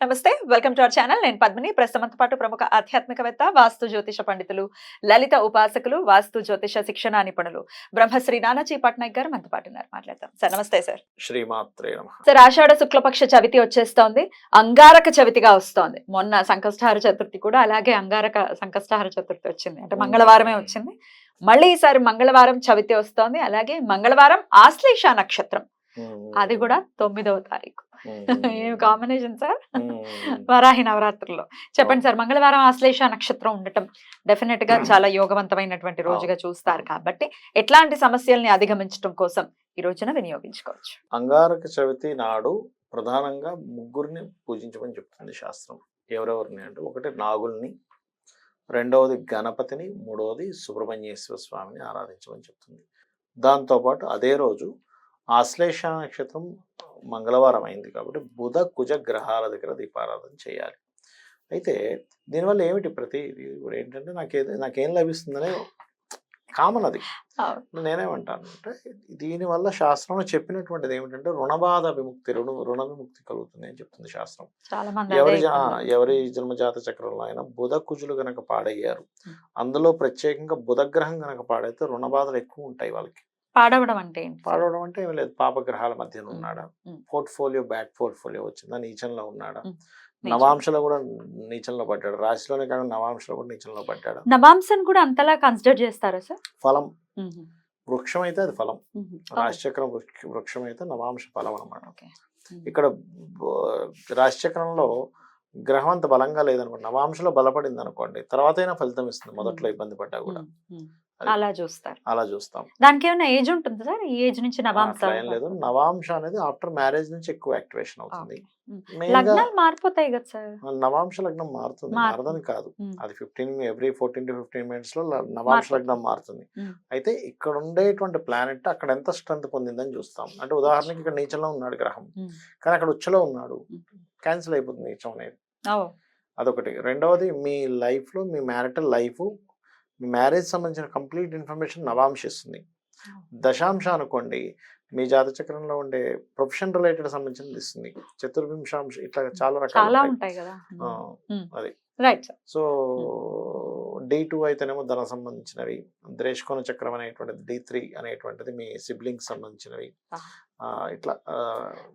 నమస్తే welcome to our channel. నేను పద్మిని. ప్రస్తుతంతో పాటు ప్రముఖ ఆధ్యాత్మికవేత్త వాస్తు జ్యోతిష పండితులు లలిత ఉపాసకులు వాస్తు జ్యోతిష శిక్షణ నిపుణులు బ్రహ్మశ్రీ నానాజీ పట్నాయక్ గారు మనతో పాటు ఉన్నారు. మాట్లాడతాం సార్ నమస్తే సార్. శ్రీమాత్రే సార్ ఆషాఢ శుక్లపక్ష చవితి వచ్చేస్తోంది. అంగారక చవితిగా వస్తోంది. మొన్న సంకష్టహార చతుర్థి కూడా అలాగే అంగారక సంకష్టహార చతుర్థి వచ్చింది. అంటే మంగళవారమే వచ్చింది. మళ్ళీ ఈసారి మంగళవారం చవితి వస్తోంది. అలాగే మంగళవారం ఆశ్లేష నక్షత్రం. అది కూడా తొమ్మిదవ తారీఖు. ఏం కాంబినేషన్ సార్? వరాహి నవరాత్రుల్లో. చెప్పండి సార్ మంగళవారం ఆశ్లేష నక్షత్రం ఉండటం డెఫినెట్గా చాలా యోగవంతమైనటువంటి రోజుగా చూస్తారు కాబట్టి ఎట్లాంటి సమస్యల్ని అధిగమించడం కోసం ఈ రోజున వినియోగించుకోవచ్చు. అంగారక చవితి నాడు ప్రధానంగా ముగ్గురిని పూజించమని చెప్తుంది శాస్త్రం. ఎవరెవరిని అంటే ఒకటి నాగుల్ని రెండవది గణపతిని మూడవది సుబ్రహ్మణ్యేశ్వర స్వామిని ఆరాధించమని చెప్తుంది. దాంతోపాటు అదే రోజు ఆశ్లేష నక్షత్రం మంగళవారం అయింది కాబట్టి బుధ కుజ గ్రహాల దగ్గర దీపారాధన చేయాలి అయితే దీనివల్ల ఏమిటి ప్రతి ఇది కూడా ఏంటంటే నాకేది నాకేం లభిస్తుందనే కామన్ అది. నేనేమంటాను అంటే దీనివల్ల శాస్త్రంలో చెప్పినటువంటిది ఏమిటంటే రుణబాధ విముక్తి రుణ రుణ విముక్తి కలుగుతుంది అని చెప్తుంది శాస్త్రం ఎవరి. ఎవరి జన్మజాత చక్రంలో అయినా బుధ కుజులు గనక పాడయ్యారు. అందులో ప్రత్యేకంగా బుధగ్రహం గనక పాడైతే రుణ బాధలు ఎక్కువ ఉంటాయి వాళ్ళకి పాడవడం అంటే? పాడవడం అంటే ఏమీ లేదు. పాపగ్రహాల మధ్యన ఉన్నాడా. పోర్ట్ఫోలియో బ్యాడ్ పోర్ట్ఫోలియో వచ్చిందా? నీచంలో ఉన్నాడా. నవాంశలో కూడా నీచంలో పడ్డాడు. రాశిలోనే కాకుండా నవాంశలో కూడా నీచంలో పడ్డాడు? నవాంశన్ కూడా అంతలా కన్సిడర్ చేస్తారా సార్? ఫలం. వృక్షం అయితే అది ఫలం. రాశిచక్రం వృక్ష- అయితే నవాంశ ఫలం. మ్మ్. ఇక్కడ రాశిచక్రంలో గ్రహం అంత బలంగా లేదనుకోండి. నవాంశలో బలపడింది అనుకోండి తర్వాత అయినా ఫలితం ఇస్తుంది. మొదట్లో ఇబ్బంది పడ్డా కూడా. అలా చూస్తారు. అలా చూస్తాం. దానికి ఏమైనా ఏజ్ ఉంటుంది సార్? ఈ ఏజ్ నుంచి నవాంశ ఏం లేదు. నవాంశ అనేది ఆఫ్టర్ మ్యారేజ్ నుంచి ఎక్కువ యాక్టివేషన్ అవుతుంది. లగ్నాలు మారిపోతాయి కదా సార్? నవాంశ లగ్నం మారుతుంది. మారదని కాదు. అది fifteen every fourteen to fifteen మినిట్స్లో ల- నవాంశ. లగ్నం మారుతుంది. అయితే ఇక్కడ ఉండేటువంటి ప్లానెట్ అక్కడ ఎంత స్ట్రెంత్ పొందిందని చూస్తాం. అంటే ఉదాహరణకి ఇక్కడ నీచంలో ఉన్నాడు గ్రహం. కానీ అక్కడ ఉచ్చలో ఉన్నాడు. క్యాన్సిల్ అయిపోతుంది నీచం అనేది. అదొకటి. రెండవది మీ లైఫ్లో మీ మ్యారిటల్ లైఫ్ మీ మ్యారేజ్ సంబంధించిన కంప్లీట్ ఇన్ఫర్మేషన్ నవాంశ ఇస్తుంది దశాంశ అనుకోండి మీ జాత చక్రంలో ఉండే ప్రొఫెషన్ రిలేటెడ్ సంబంధించింది ఇస్తుంది. చతుర్వింశాంశ ఇట్లా చాలా రకాలు ఉంటాయి. కదా. అది. రైట్. సో డి టూ అయితేనేమో ధన సంబంధించినవి ద్రేష్కోణ చక్రం అనేటువంటిది డి త్రీ అనేటువంటిది మీ సిబ్లింగ్స్ సంబంధించినవి ఇట్లా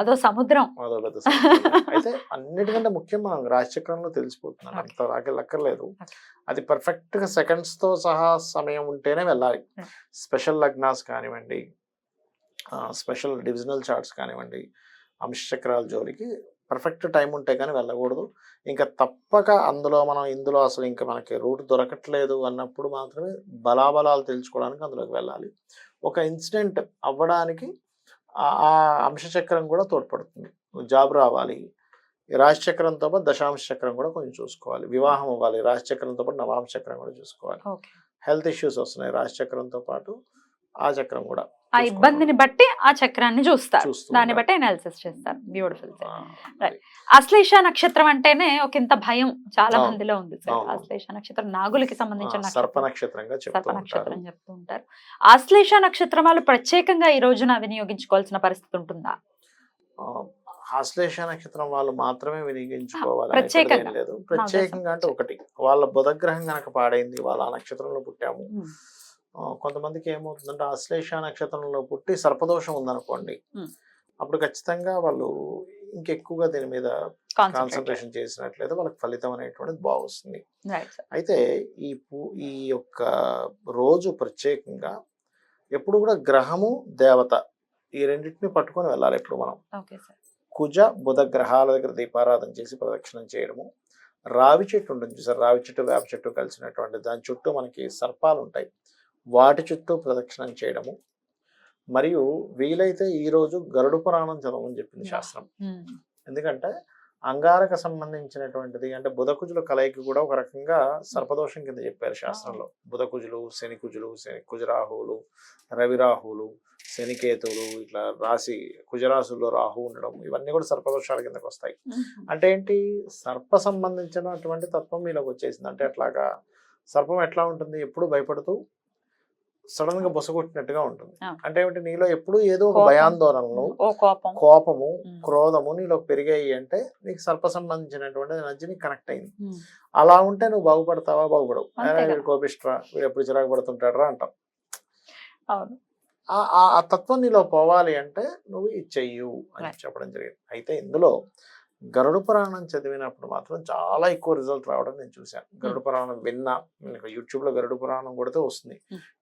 అదో సముద్రం అదో పెద్ద. అయితే అన్నిటికంటే ముఖ్యం మనం రాశిచక్రంలో తెలిసిపోతున్నాం. అంత రాకెళ్ళక్కర్లేదు. అది పర్ఫెక్ట్గా సెకండ్స్తో సహా సమయం ఉంటేనే వెళ్ళాలి. స్పెషల్ లగ్నాస్ కానివ్వండి స్పెషల్ డివిజనల్ చార్ట్స్ కానివ్వండి అంశచక్రాల జోలికి పర్ఫెక్ట్ టైం ఉంటే కానీ వెళ్ళకూడదు. ఇంకా తప్పక అందులో మనం ఇందులో అసలు ఇంకా మనకి రూట్ దొరకట్లేదు అన్నప్పుడు మాత్రమే బలాబలాలు తెలుసుకోవడానికి అందులోకి వెళ్ళాలి. ఒక ఇన్సిడెంట్ అవ్వడానికి ఆ అంశచక్రం కూడా తోడ్పడుతుంది. జాబ్ రావాలి ఈ రాశి చక్రంతో పాటు దశాంశ చక్రం కూడా కొంచెం చూసుకోవాలి. వివాహం అవ్వాలి రాశి చక్రంతో పాటు నవాంశ చక్రం కూడా చూసుకోవాలి. హెల్త్ ఇష్యూస్ వస్తున్నాయి రాశి చక్రంతో పాటు ఆ చక్రం కూడా ఆ ఇబ్బందిని బట్టి ఆ చక్రాన్ని చూస్తారు. చూస్తూ దాన్ని. బట్టి అనాలిసిస్ చేస్తారు. బ్యూటిఫుల్. అశ్లేష నక్షత్రం అంటేనే ఒక ఇంత భయం చాలా. మందిలో ఉంది సార్. అశ్లేష నక్షత్రం నాగులకి సంబంధించిన సర్ప నక్షత్రం. చెప్తూ ఉంటారు. ఆశ్లేష నక్షత్రం వాళ్ళు ప్రత్యేకంగా ఈ రోజున వినియోగించుకోవాల్సిన పరిస్థితి ఉంటుందా? ఆశ్లేష నక్షత్రం వాళ్ళు మాత్రమే వినియోగించుకోవాలి ప్రత్యేకంగా. లేదు. ప్రత్యేకంగా అంటే ఒకటి. వాళ్ళ బుధగ్రహం గనక పాడైంది వాళ్ళ ఆ నక్షత్రంలో పుట్టాము. కొంతమందికి ఏమవుతుందంటే ఆశ్లేష నక్షత్రంలో పుట్టి సర్పదోషం ఉందనుకోండి Hmm. అప్పుడు ఖచ్చితంగా వాళ్ళు ఇంకెక్కువగా దీని మీద కాన్సన్ట్రేషన్ చేసినట్లయితే వాళ్ళకి ఫలితం అనేటువంటిది బాగుస్తుంది. అయితే ఈ పూ ఈ యొక్క రోజు ప్రత్యేకంగా ఎప్పుడు కూడా గ్రహము దేవత ఈ రెండింటిని పట్టుకొని వెళ్ళాలి ఎప్పుడు మనం. కుజ బుధ గ్రహాల దగ్గర దీపారాధన చేసి ప్రదక్షిణం చేయడము రావి చెట్టు ఉంటుంది చూసారు? రావి చెట్టు వేప చెట్టు కలిసినటువంటి దాని చుట్టూ మనకి సర్పాలు ఉంటాయి వాటి చుట్టూ ప్రదక్షిణం చేయడము. మరియు వీలైతే ఈ రోజు గరుడు పురాణం చదవమని చెప్పింది శాస్త్రం. ఎందుకంటే అంగారక సంబంధించినటువంటిది అంటే బుధకుజుల కలయిక కూడా ఒక రకంగా సర్పదోషం కింద చెప్పారు శాస్త్రంలో. బుధకుజులు శని కుజులు శని కుజరాహువులు రవిరాహువులు శనికేతువులు ఇట్లా రాశి కుజరాశుల్లో రాహు ఉండడం ఇవన్నీ కూడా సర్పదోషాల కిందకి వస్తాయి. అంటే ఏంటి? సర్ప సంబంధించినటువంటి తత్వం మీలోకి వచ్చేసింది. అంటే అట్లాగా సర్పం ఎట్లా ఉంటుంది? ఎప్పుడు భయపడుతూ సడన్గా బొసగొట్టినట్టుగా ఉంటుంది. అంటే ఏమిటి నీలో ఎప్పుడు ఏదో ఒక. భయాందోళనలు కోపము. క్రోధము నీలో పెరిగాయి అంటే నీకు సర్ప సంబంధించినటువంటి ఎనర్జీ నీకు కనెక్ట్ అయింది. అలా ఉంటే నువ్వు బాగుపడతావా బాగుపడవు అంతే "ఏరా, కదా. వీడు కోపిష్ట్రా వీడు ఎప్పుడు చిరాకు పడుతుంటాడరా అంటాం ఆ- తత్వం నీలో పోవాలి అంటే నువ్వు ఇది చెయ్యు అని. చెప్పడం జరిగింది అయితే ఇందులో గరుడు పురాణం చదివినప్పుడు మాత్రం చాలా ఎక్కువ రిజల్ట్ రావడం నేను చూశాను. గరుడు పురాణం విన్నా మీకు యూట్యూబ్లో గరుడు పురాణం కొడితే వస్తుంది.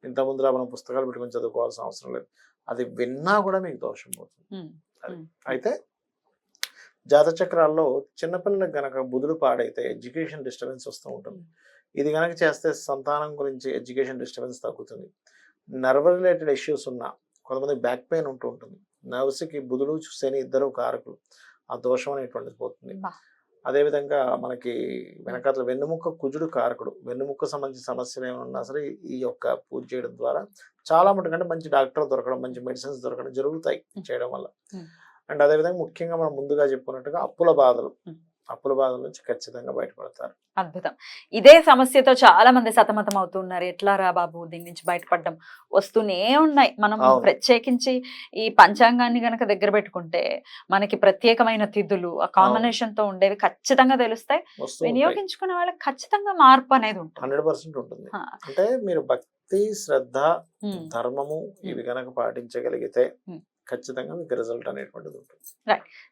ఇంత ముందులా మనం పుస్తకాలు పెట్టుకొని చదువుకోవాల్సిన అవసరం లేదు. అది విన్నా కూడా మీకు దోషం పోతుంది. అది. అయితే జాత చక్రాల్లో చిన్నపిల్లలకు గనక బుధుడు పాడైతే ఎడ్యుకేషన్ డిస్టర్బెన్స్ వస్తూ ఉంటుంది. ఇది గనక చేస్తే సంతానం గురించి ఎడ్యుకేషన్ డిస్టర్బెన్స్ తగ్గుతుంది. నర్వ్ రిలేటెడ్ ఇష్యూస్ ఉన్నా కొంతమంది బ్యాక్ పెయిన్ ఉంటూ ఉంటుంది. నర్వ్స్కి బుధుడు శని ఇద్దరు కారకులు. ఆ దోషం అనేటువంటిది పోతుంది. అదేవిధంగా మనకి వెనకాతల వెన్నుముక్క కుజుడు కారకుడు వెన్నుముక్క సంబంధించిన సమస్యలు ఏమైనా ఉన్నా సరే ఈ యొక్క పూజ చేయడం ద్వారా చాలా మటుకంటే మంచి డాక్టర్ దొరకడం మంచి మెడిసిన్స్ దొరకడం జరుగుతాయి. చేయడం వల్ల. అండ్ అదేవిధంగా ముఖ్యంగా మనం ముందుగా చెప్పుకున్నట్టుగా అప్పుల బాధలు. అప్పుల బాధల నుంచి ఖచ్చితంగా బయటపడతారు. అద్భుతం. ఇదే సమస్యతో చాలా మంది సతమతం అవుతున్నారు ఎట్లా రా బాబు దీని నుంచి బయటపడడం వస్తూనే ఉన్నాయి. మనం. ప్రత్యేకించి ఈ పంచాంగాన్ని గనక దగ్గర పెట్టుకుంటే మనకి ప్రత్యేకమైన తిథులు ఆ కాంబినేషన్తో ఉండేవి ఖచ్చితంగా తెలుస్తాయి. వినియోగించుకునే వాళ్ళకి ఖచ్చితంగా మార్పు అనేది ఉంటుంది. ఉంటుంది. అంటే మీరు భక్తి శ్రద్ధ ధర్మము ఇవి గనక పాటించగలిగితే. ఖచ్చితంగా మీకు రిజల్ట్ అనేటువంటిది ఉంటుంది.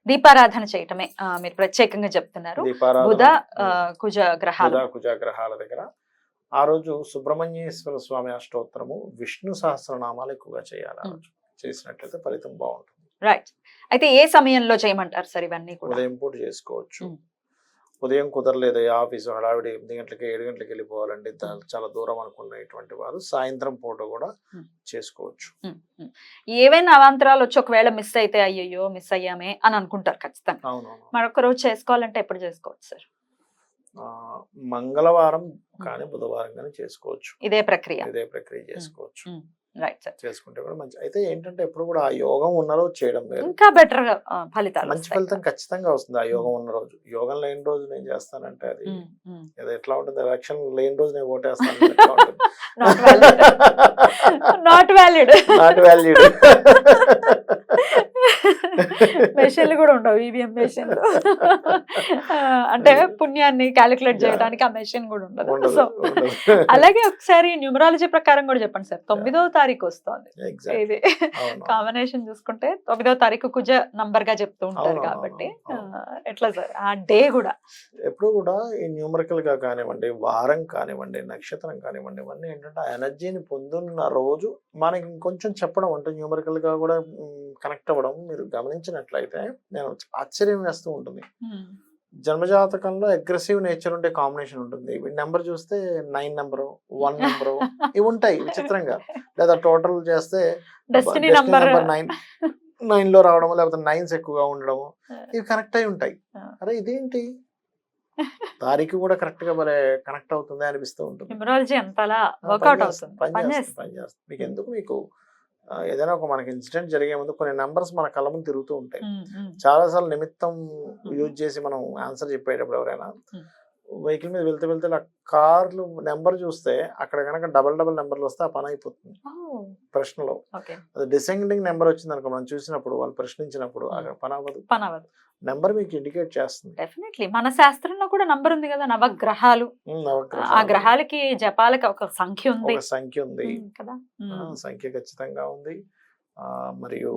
దీపారాధన చేయటమే మీరు ప్రత్యేకంగా చెప్తున్నారు. బుధ కుజ గ్రహాలు బుధ కుజ గ్రహాల దగ్గర. ఆ రోజు సుబ్రహ్మణ్యేశ్వర స్వామి అష్టోత్తరము విష్ణు సహస్రనామాలు ఎక్కువగా చేయాలి ఆ. రోజు. చేసినట్లయితే ఫలితం బాగుంటుంది. రైట్ అయితే ఏ సమయంలో చేయమంటారు సార్ ఇవన్నీ కూడా? ఉదయం పూట చేసుకోవచ్చు. ఉదయం కుదరలేదు ఆఫీసు హడావిడి ఎనిమిది గంటలకి ఏడు గంటలకి వెళ్ళిపోవాలండి. చాలా దూరం అనుకునేటువంటి వారు సాయంత్రం పూట కూడా. చేసుకోవచ్చు. ఏవైనా అవాంతరాలు వచ్చి ఒకవేళ మిస్ అయితే అయ్యయ్యో మిస్ అయ్యామే అని అనుకుంటారు ఖచ్చితంగా. అవునవును. మరొక రోజు చేసుకోవాలంటే ఎప్పుడు చేసుకోవచ్చు సార్? మంగళవారం కానీ బుధవారం కానీ చేసుకోవచ్చు. ఇదే ప్రక్రియ. ఇదే ప్రక్రియ చేసుకోవచ్చు. రైట్ సార్ చేసుకుంటే కూడా మంచి అయితే ఏంటంటే ఎప్పుడు కూడా ఆ యోగం ఉన్న రోజు చేయడం ఇంకా బెటర్గా ఫలితాలు మంచి. ఫలితం ఖచ్చితంగా వస్తుంది ఆ యోగం ఉన్న రోజు యోగం లేని రోజు నేను చేస్తానంటే అది ఉమ్, ఉమ్. అది ఎట్లా ఉంటుంది ఎలక్షన్ లేని రోజు నేను ఓటేస్తాను. Not valid Not valued. మెషిన్లు కూడా ఉండవు ఈవీఎం మెషిన్లు అంటే పుణ్యాన్ని క్యాలిక్యులేట్ చేయడానికి ఆ మెషిన్ కూడా ఉండదు. సో. అలాగే ఒకసారి న్యూమరాలజీ ప్రకారం కూడా చెప్పండి సార్. తొమ్మిదవ తారీఖు వస్తోంది. ఇది. కాంబినేషన్ చూసుకుంటే తొమ్మిదవ తారీఖు కుజ నంబర్గా చెప్తూ ఉంటారు కాబట్టి ఎట్లా సార్? ఆ డే కూడా. ఎప్పుడు కూడా ఈ న్యూమరికల్గా కానివ్వండి వారం కానివ్వండి నక్షత్రం కానివ్వండి ఇవన్నీ ఏంటంటే ఆ ఎనర్జీని పొందున్న రోజు మనకి ఇంకొంచెం చెప్పడం అంటే న్యూమరికల్గా కూడా కనెక్ట్ అవ్వడం మీరు గమనించినట్లయితే నేను ఆశ్చర్యం వేస్తూ ఉంటుంది. జన్మజాతకంలో అగ్రెసివ్ నేచర్ ఉండే కాంబినేషన్ ఉంటుంది. నెంబర్ చూస్తే నైన్ నెంబరు వన్ నెంబరు ఇవి ఉంటాయి విచిత్రంగా. లేదా టోటల్ చేస్తే నంబర్ నైన్ నైన్లో రావడము లేకపోతే నైన్స్ ఎక్కువగా ఉండడము ఇవి కనెక్ట్ అయి ఉంటాయి. అరే ఇదేంటి? తారీఖు కూడా కరెక్ట్గా మరి కనెక్ట్ అవుతుంది అనిపిస్తూ ఉంటుంది. మీకు ఎందుకు మీకు ఏదైనా ఒక మనకి ఇన్సిడెంట్ జరిగే ముందు కొన్ని నెంబర్స్ మన కళ్ళ ముందు తిరుగుతూ ఉంటాయి. చాలా సార్లు నిమిత్తం యూజ్ చేసి మనం ఆన్సర్ చెప్పేటప్పుడు ఎవరైనా. వెహికల్ మీద వెళ్తే వెళ్తే ఇలా కార్లు నెంబర్ చూస్తే అక్కడ కనుక డబల్ డబల్ నెంబర్లు వస్తే ఆ పని అయిపోతుంది. ప్రశ్నలో. అది డిసెండింగ్ నెంబర్ వచ్చింది అనుకో మనం చూసినప్పుడు వాళ్ళు ప్రశ్నించినప్పుడు అవ్వదు. పని అవ్వదు. నెంబర్ మీకు ఇండికేట్ చేస్తుంది. డెఫినెట్లీ. మన శాస్త్రంలో కూడా నంబర్ ఉంది కదా నవగ్రహాలు. ఆ. గ్రహాలకి జపాలకి ఒక సంఖ్య ఉంది. సంఖ్య ఉంది. కదా. సంఖ్య ఖచ్చితంగా ఉంది. మరియు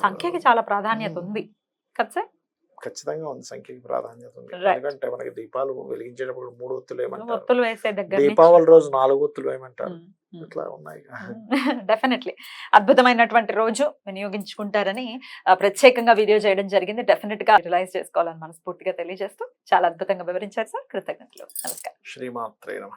సంఖ్యకి చాలా ప్రాధాన్యత. ఉంది. కదా సార్? ఖచ్చితంగా ఉంది సంఖ్యకి ప్రాధాన్యత ఉంది. ఎందుకంటే మనకి దీపాలు వెలిగించేటప్పుడు మూడు ఒత్తులు ఏమంటారు? ఒత్తులు వేసే దగ్గర దీపావళి రోజు నాలుగు ఒత్తులు ఏమంటారు? ఇట్లా ఉన్నాయి. డెఫినెట్లీ అద్భుతమైనటువంటి రోజు వినియోగించుకుంటారని ప్రత్యేకంగా వీడియో చేయడం జరిగింది. డెఫినెట్గా రిలైజ్ చేసుకోవాలని మనస్ఫూర్తిగా తెలియజేస్తూ చాలా అద్భుతంగా వివరించారు సార్. కృతజ్ఞతలు. నమస్కారం. శ్రీమాత్రే నమ.